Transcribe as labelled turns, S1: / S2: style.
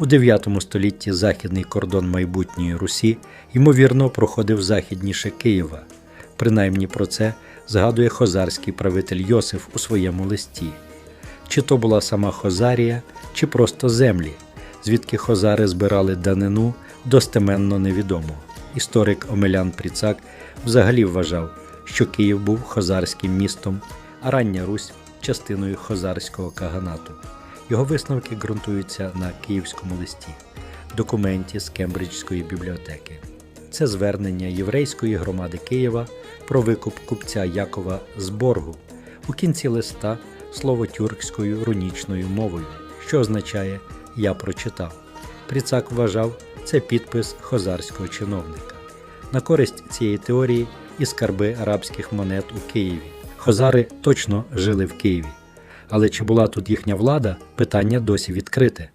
S1: У 9 столітті західний кордон майбутньої Русі ймовірно проходив західніше Києва. Принаймні про це згадує хозарський правитель Йосиф у своєму листі. Чи то була сама Хозарія, чи просто землі, звідки хозари збирали данину, достеменно невідомо. Історик Омелян Пріцак взагалі вважав, що Київ був хозарським містом, а рання Русь частиною хозарського каганату. Його висновки ґрунтуються на київському листі, документі з Кембриджської бібліотеки. Це звернення єврейської громади Києва про викуп купця Якова з боргу. У кінці листа слово тюркською рунічною мовою, що означає Я прочитав. Пріцак вважав це підпис хозарського чиновника. На користь цієї теорії і скарби арабських монет у Києві. Хозари точно жили в Києві. Але чи була тут їхня влада, питання досі відкрите.